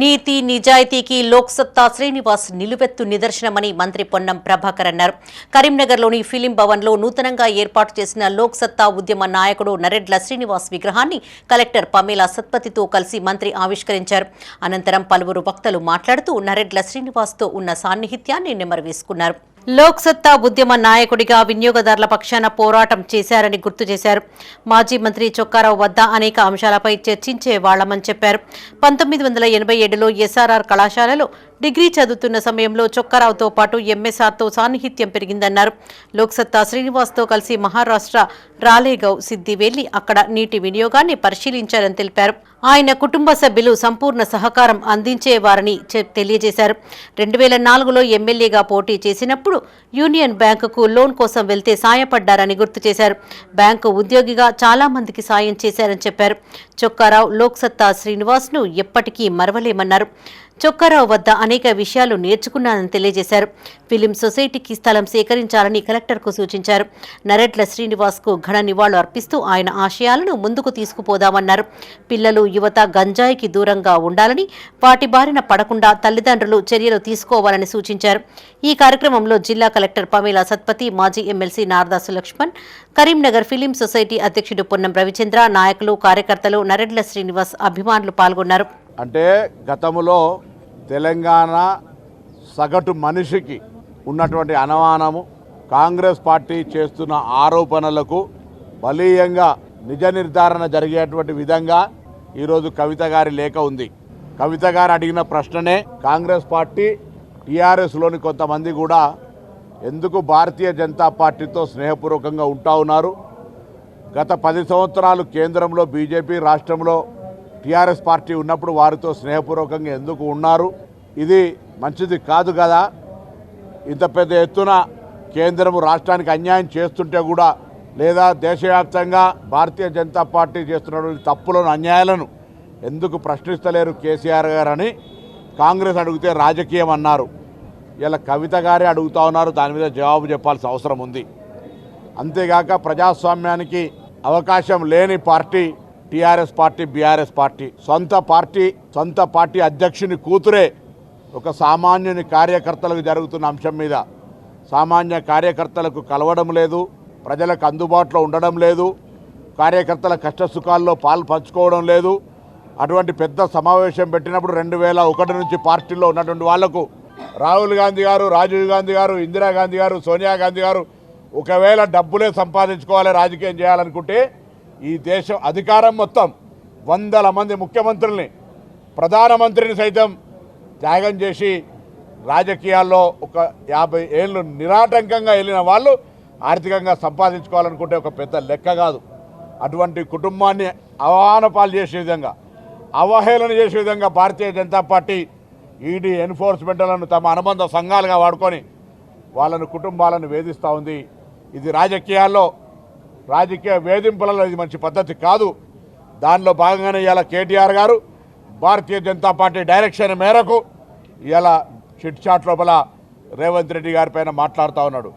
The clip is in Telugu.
నీతి నిజాయితీకి లోక్సత్తా శ్రీనివాస్ నిలువెత్తు నిదర్శనమని మంత్రి పొన్నం ప్రభాకర్ అన్నారు. కరీంనగర్లోని ఫిలిం భవన్లో నూతనంగా ఏర్పాటు చేసిన లోక్సత్తా ఉద్యమ నాయకుడు నరెడ్ల శ్రీనివాస్ విగ్రహాన్ని కలెక్టర్ పమేలా సత్పతితో కలిసి మంత్రి ఆవిష్కరించారు. అనంతరం పలువురు వక్తలు మాట్లాడుతూ నరెడ్ల శ్రీనివాస్తో ఉన్న సాన్నిహిత్యాన్ని నెమరవేసుకున్నారు. లోక్సత్తా ఉద్యమ నాయకుడిగా వినియోగదారుల పక్షాన పోరాటం చేశారని గుర్తు చేశారు. మాజీ మంత్రి చొక్కారావు వద్ద అనేక అంశాలపై చర్చించే వాళ్ళమని చెప్పారు. పంతొమ్మిది వందల ఎనభై ఏడులో ఎస్ఆర్ఆర్ కళాశాలలో డిగ్రీ చదువుతున్న సమయంలో చొక్కారావుతో పాటు ఎంఎస్ఆర్తో సాన్నిహిత్యం పెరిగిందన్నారు. లోక్సత్తా శ్రీనివాస్తో కలిసి మహారాష్ట్ర రాలేగౌ సిద్ది వెళ్ళి అక్కడ నీటి వినియోగాన్ని పరిశీలించారని తెలిపారు. ఆయన కుటుంబ సభ్యులు సంపూర్ణ సహకారం అందించేవారని తెలియజేశారు. రెండు వేల నాలుగులో ఎమ్మెల్యేగా పోటీ చేసినప్పుడు యూనియన్ బ్యాంకుకు లోన్ కోసం వెళ్తే సాయపడ్డారని గుర్తు చేశారు. బ్యాంకు ఉద్యోగిగా చాలా మందికి సాయం చేశారని చెప్పారు. చొక్కారావు లోక్సత్తా శ్రీనివాస్ను ఎప్పటికీ మరవలేమన్నారు. చొక్కారావు వద్ద అనేక అనేక విషయాలు నేర్చుకున్నానని తెలియజేశారు. ఫిలిం సొసైటీకి స్థలం సేకరించాలని కలెక్టర్కు సూచించారు. నరెట్ల శ్రీనివాస్కు ఘన నివాళులు అర్పిస్తూ ఆయన ఆశయాలను ముందుకు తీసుకుపోదామన్నారు. పిల్లలు యువత గంజాయికి దూరంగా ఉండాలని వాటి బారిన పడకుండా తల్లిదండ్రులు చర్యలు తీసుకోవాలని సూచించారు. ఈ కార్యక్రమంలో జిల్లా కలెక్టర్ పమేలా సత్పతి మాజీ MLC Naradasu Laxman Karimnagar film society అధ్యక్షుడు పొన్నం రవిచంద్ర నాయకులు కార్యకర్తలు నరెడ్ల శ్రీనివాస్ అభిమానులు పాల్గొన్నారు. అంటే గతంలో తెలంగాణ సగటు మనిషికి ఉన్నటువంటి అనుమానము కాంగ్రెస్ పార్టీ చేస్తున్న ఆరోపణలకు బలీయంగా నిజ నిర్ధారణ జరిగేటువంటి విధంగా ఈరోజు కవిత గారి లేఖ ఉంది. కవిత గారు అడిగిన ప్రశ్ననే కాంగ్రెస్ పార్టీ టీఆర్ఎస్లోని కొంతమంది కూడా ఎందుకు భారతీయ జనతా పార్టీతో స్నేహపూర్వకంగా ఉంటా ఉన్నారు? గత పది సంవత్సరాలు కేంద్రంలో బీజేపీ రాష్ట్రంలో టీఆర్ఎస్ పార్టీ ఉన్నప్పుడు వారితో స్నేహపూర్వకంగా ఎందుకు ఉన్నారు? ఇది మంచిది కాదు కదా? ఇంత పెద్ద ఎత్తున కేంద్రము రాష్ట్రానికి అన్యాయం చేస్తుంటే కూడా లేదా దేశవ్యాప్తంగా భారతీయ జనతా పార్టీ చేస్తున్నటువంటి తప్పులను అన్యాయాలను ఎందుకు ప్రశ్నిస్తలేరు కేసీఆర్ గారని కాంగ్రెస్ అడిగితే రాజకీయం అన్నారు. ఇలా కవిత గారే అడుగుతా ఉన్నారు దాని మీద జవాబు చెప్పాల్సిన అవసరం ఉంది. అంతేగాక ప్రజాస్వామ్యానికి అవకాశం లేని party TRS party BRS party. సొంత పార్టీ సొంత పార్టీ అధ్యక్షుని కూతురే ఒక సామాన్యుని కార్యకర్తలకు జరుగుతున్న అంశం మీద. సామాన్య కార్యకర్తలకు కలవడం లేదు ప్రజలకు అందుబాటులో ఉండడం లేదు కార్యకర్తల కష్టసుఖాల్లో పాలు పంచుకోవడం లేదు. అటువంటి పెద్ద సమావేశం పెట్టినప్పుడు రెండు వేల ఒకటి నుంచి పార్టీలో ఉన్నటువంటి వాళ్ళకు రాహుల్ గాంధీ గారు రాజీవ్ గాంధీ గారు ఇందిరాగాంధీ గారు సోనియా గాంధీ గారు ఒకవేళ డబ్బులే సంపాదించుకోవాలి రాజకీయం చేయాలనుకుంటే ఈ దేశం అధికారం మొత్తం వందల మంది ముఖ్యమంత్రుల్ని ప్రధానమంత్రిని సైతం త్యాగం చేసి రాజకీయాల్లో ఒక యాభై ఏళ్ళు నిరాటంకంగా వెళ్ళిన వాళ్ళు ఆర్థికంగా సంపాదించుకోవాలనుకుంటే ఒక పెద్ద లెక్క కాదు. అటువంటి కుటుంబాన్ని అవమానపాలు చేసే విధంగా అవహేళన చేసే విధంగా భారతీయ జనతా పార్టీ ఈడీ ఎన్ఫోర్స్మెంట్లను తమ అనుబంధ సంఘాలుగా వాడుకొని వాళ్ళను కుటుంబాలను వేధిస్తూ ఉంది. ఇది రాజకీయాల్లో రాజకీయ వేధింపులలో ఇది మంచి పద్ధతి కాదు. దానిలో భాగంగానే ఇవాళ కేటీఆర్ గారు భారతీయ జనతా పార్టీ డైరెక్షన్ మేరకు ఇలా చిట్ చాట్ లోపల రేవంత్ రెడ్డి గారి పైన మాట్లాడుతూ ఉన్నాడు.